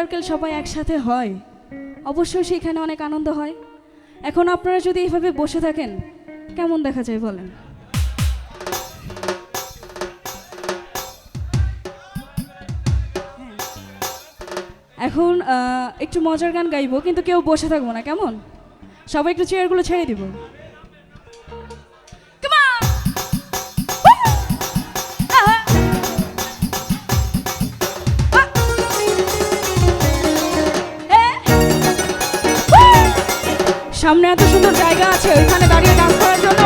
Circle সবাই একসাথে হয়। অবশ্যই সেখানে অনেক আনন্দ হয়। এখন আপনারা যদি এইভাবে বসে থাকেন, কেমন দেখা যায় বলেন? হ্যাঁ। এখন একটু মজার গান গাইবো, কিন্তু কেউ বসে থাকব না, কেমন? সবাই একটু চেয়ারগুলো ছেড়ে দিব। সামনে এত সুন্দর জায়গা আছে ওইখানে দাঁড়িয়ে ডান্স করার জন্য।